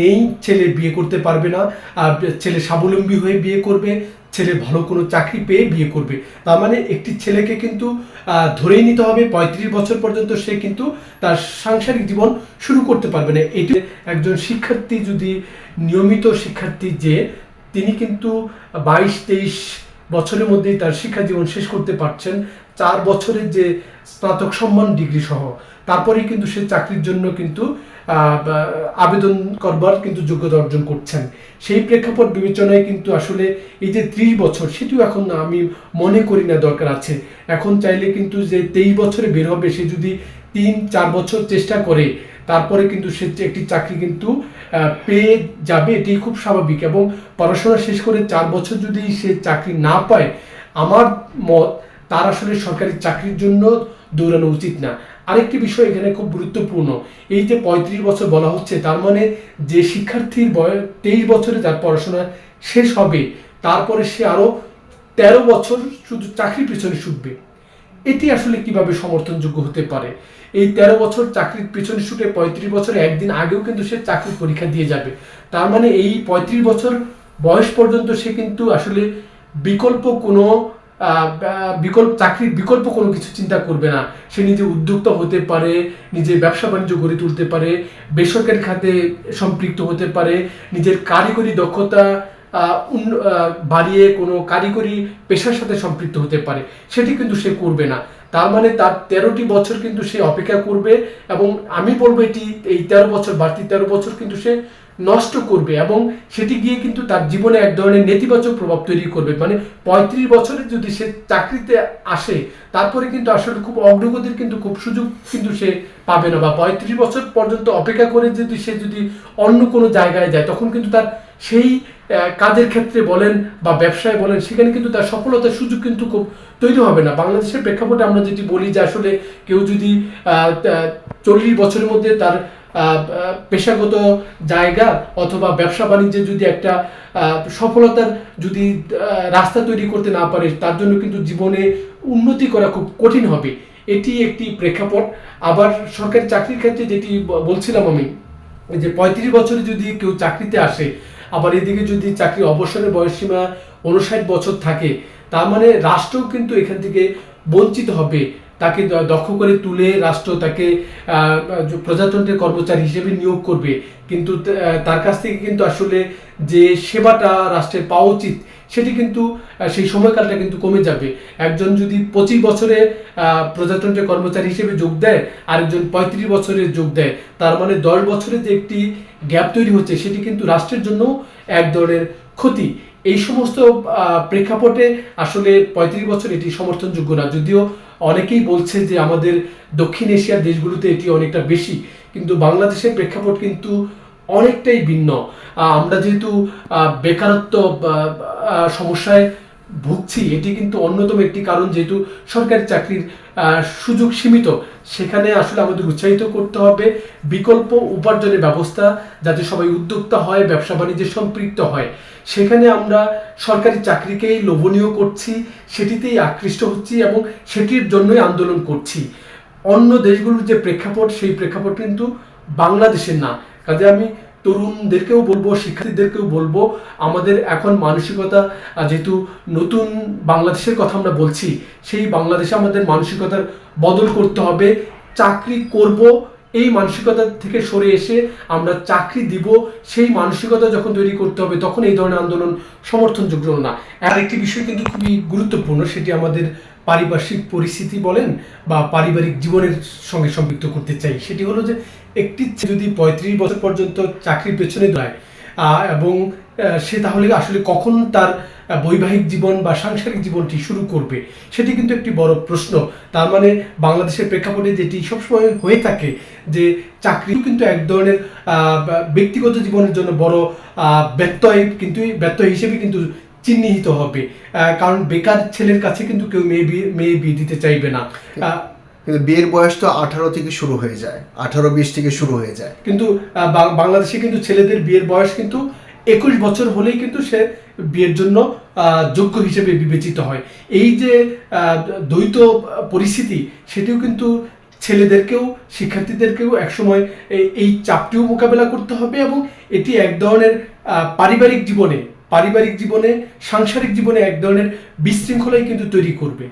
নেই, ছেলে বিয়ে করতে পারবে না, আর ছেলে স্বাবলম্বী হয়ে বিয়ে করবে, ছেলে ভালো কোনো চাকরি পেয়ে বিয়ে করবে। তার মানে একটি ছেলেকে কিন্তু ধরেই নিতে হবে, পঁয়ত্রিশ বছর পর্যন্ত সে কিন্তু তার সাংসারিক জীবন শুরু করতে পারবে না। এটি একজন শিক্ষার্থী যদি নিয়মিত শিক্ষার্থী যে, তিনি কিন্তু বাইশ তেইশ বছরের মধ্যেই তার শিক্ষা জীবন শেষ করতে পারছেন চার বছরের যে স্নাতক সম্মান ডিগ্রি সহ। তারপরেই কিন্তু সে চাকরির জন্য কিন্তু আবেদন করবার কিন্তু যোগ্যতা অর্জন করছেন। সেই প্রেক্ষাপট বিবেচনায় কিন্তু আসলে এই যে ত্রিশ বছর, সেটিও এখন আমি মনে করি না দরকার আছে। এখন চাইলে কিন্তু যে তেইশ বছরে বের হবে, সে যদি তিন, চার বছর চেষ্টা করে তারপরে কিন্তু সে একটি চাকরি কিন্তু পেয়ে যাবে, এটি খুব স্বাভাবিক এবং পড়াশোনা শেষ করে চার বছর যদি সে চাকরি না পায়, আমার মত তার আসলে সরকারি চাকরির জন্য দৌড়ানো উচিত না। আরেকটি বিষয় এখানে খুব গুরুত্বপূর্ণ, এই যে পঁয়ত্রিশ বছর বলা হচ্ছে, তার মানে যে শিক্ষার্থীর বয়স তেইশ বছরে তার পড়াশোনা শেষ হবে, তারপরে সে আরও তেরো বছর শুধু চাকরির পিছনে ছুটবে। এটি আসলে কীভাবে সমর্থনযোগ্য হতে পারে? এই তেরো বছর চাকরির পিছনে ছুটে পঁয়ত্রিশ বছরে একদিন আগেও কিন্তু সে চাকরির পরীক্ষা দিয়ে যাবে। তার মানে এই পঁয়ত্রিশ বছর বয়স পর্যন্ত সে কিন্তু আসলে বিকল্প কোনো বিকল্প, চাকরির বিকল্প কোনো কিছু চিন্তা করবে না। সে নিজে উদ্যোক্তা হতে পারে, নিজে ব্যবসা বাণিজ্য গড়ে তুলতে পারে, বেসরকারি খাতে সম্পৃক্ত হতে পারে, নিজের কারিগরি দক্ষতা বাড়িয়ে কোনো কারিগরি পেশার সাথে সম্পৃক্ত হতে পারে, সেটি কিন্তু সে করবে না। তার মানে তার তেরোটি বছর কিন্তু সে অপেক্ষা করবে এবং আমি বলব এটি, এই তেরো বছর, বাড়তি তেরো বছর কিন্তু সে নষ্ট করবে এবং সেটি গিয়ে কিন্তু তার জীবনে এক ধরনের নেতিবাচক প্রভাব তৈরি করবে। মানে পঁয়ত্রিশ বছরে যদি সে চাকরিতে আসে, তারপরে কিন্তু আসলে খুব অগ্রগতির কিন্তু খুব সুযোগ কিন্তু সে পাবে না বা পঁয়ত্রিশ বছর পর্যন্ত অপেক্ষা করে যদি সে যদি অন্য কোনো জায়গায় যায়, তখন কিন্তু তার সেই কাজের ক্ষেত্রে বলেন বা ব্যবসায় বলেন, সেখানে কিন্তু তার সফলতার সুযোগ কিন্তু খুব তৈরি হবে না। বাংলাদেশের প্রেক্ষাপটে আমরা যেটি বলি যে আসলে কেউ যদি চল্লিশ বছরের মধ্যে তার পেশাগত জায়গা অথবা ব্যবসা বাণিজ্যে যদি একটা সফলতার যদি রাস্তা তৈরি করতে না পারে, তার জন্য কিন্তু জীবনে উন্নতি করা খুব কঠিন হবে। এটি একটি প্রেক্ষাপট। আবার সরকারি চাকরির ক্ষেত্রে যেটি বলছিলাম আমি, যে পঁয়ত্রিশ বছরে যদি কেউ চাকরিতে আসে, আবার এদিকে যদি চাকরি অবসরের বয়সসীমা উনষাট বছর থাকে, তার মানে রাষ্ট্র কিন্তু এখান থেকে বঞ্চিত হবে। তাকে দক্ষ করে তুলে রাষ্ট্র তাকে প্রজাতন্ত্রের কর্মচারী হিসেবে নিয়োগ করবে। কিন্তু তার কাছ থেকে কিন্তু আসলে যে সেবাটা রাষ্ট্রের পাওয়া উচিত, সেটি কিন্তু সেই সময়কালটা কিন্তু কমে যাবে। একজন যদি পঁচিশ বছরে প্রজাতন্ত্রের কর্মচারী হিসেবে যোগ দেয়, আরেকজন পঁয়ত্রিশ বছরে যোগ দেয়, তার মানে দশ বছরে যে একটি গ্যাপ তৈরি হচ্ছে, সেটি কিন্তু রাষ্ট্রের জন্য এক ধরনের ক্ষতি। এই সমস্ত প্রেক্ষাপটে আসলে পঁয়ত্রিশ বছর এটি সমর্থনযোগ্য না। যদিও অনেকেই বলছে যে আমাদের দক্ষিণ এশিয়ার দেশগুলোতে এটি অনেকটা বেশি, কিন্তু বাংলাদেশের প্রেক্ষাপট কিন্তু অনেকটাই ভিন্ন। আমরা যেহেতু বেকারত্ব সমস্যায় ভুগছি, এটি কিন্তু অন্যতম একটি কারণ যেহেতু সরকারি চাকরির সুযোগ সীমিত। সেখানে আসলে আমাদের উৎসাহিত করতে হবে বিকল্প উপার্জনের ব্যবস্থা যাতে সবাই উদ্যোক্তা হয়, ব্যবসা বাণিজ্যে সম্পৃক্ত হয়। সেখানে আমরা সরকারি চাকরিকেই লোভনীয় করছি, সেটিতেই আকৃষ্ট হচ্ছি এবং সেটির জন্যই আন্দোলন করছি। অন্য দেশগুলোর যে প্রেক্ষাপট, সেই প্রেক্ষাপট কিন্তু বাংলাদেশের না। কাজে আমি তরুণদেরকেও বলব, শিক্ষার্থীদেরকেও বলব, আমাদের এখন মানসিকতা যেহেতু নতুন বাংলাদেশের কথা আমরা বলছি, সেই বাংলাদেশে আমাদের মানসিকতার বদল করতে হবে। চাকরি করব, এই মানসিকতা থেকে সরে এসে আমরা চাকরি দিব, সেই মানসিকতা যখন তৈরি করতে হবে, তখন এই ধরনের আন্দোলন সমর্থনযোগ্য না। আর একটি বিষয় কিন্তু খুবই গুরুত্বপূর্ণ, সেটি আমাদের পারিপার্শ্বিক পরিস্থিতি বলেন বা পারিবারিক জীবনের সঙ্গে সম্পৃক্ত করতে চাই, সেটি হলো যে একটি যদি পঁয়ত্রিশ বছর পর্যন্ত চাকরির পেছনে দেয় এবং সে তাহলে আসলে কখন তার বৈবাহিক জীবন বা সাংসারিক জীবনটি শুরু করবে, সেটি কিন্তু একটি বড় প্রশ্ন। তার মানে বাংলাদেশের প্রেক্ষাপটে যেটি সবসময় হয়ে থাকে যে চাকরি কিন্তু এক ধরনের ব্যক্তিগত জীবনের জন্য বড় ব্যত্যয়, কিন্তু ব্যত্যয় হিসেবে কিন্তু চিহ্নিত হবে। কারণ বেকার ছেলের কাছে কিন্তু কেউ মেয়ে বিয়ে মেয়ে বিয়ে দিতে চাইবে না। কিন্তু বিয়ের বয়স তো আঠারো থেকে শুরু হয়ে যায়। আঠারো বিশ থেকে শুরু হয়ে যায়। কিন্তু বাংলাদেশে কিন্তু ছেলেদের বিয়ের বয়স কিন্তু একুশ বছর হলেই কিন্তু সে বিয়ের জন্য যোগ্য হিসেবে বিবেচিত হয়। এই যে দ্বৈত পরিস্থিতি সেটিও কিন্তু ছেলেদেরকেও শিক্ষার্থীদেরকেও একসময় এই চাপটিও মোকাবেলা করতে হবে এবং এটি এক ধরনের পারিবারিক জীবনে পারিবারিক জীবনে সাংসারিক জীবনে এক ধরনের বিশৃঙ্খলাই কিন্তু তৈরি করবে।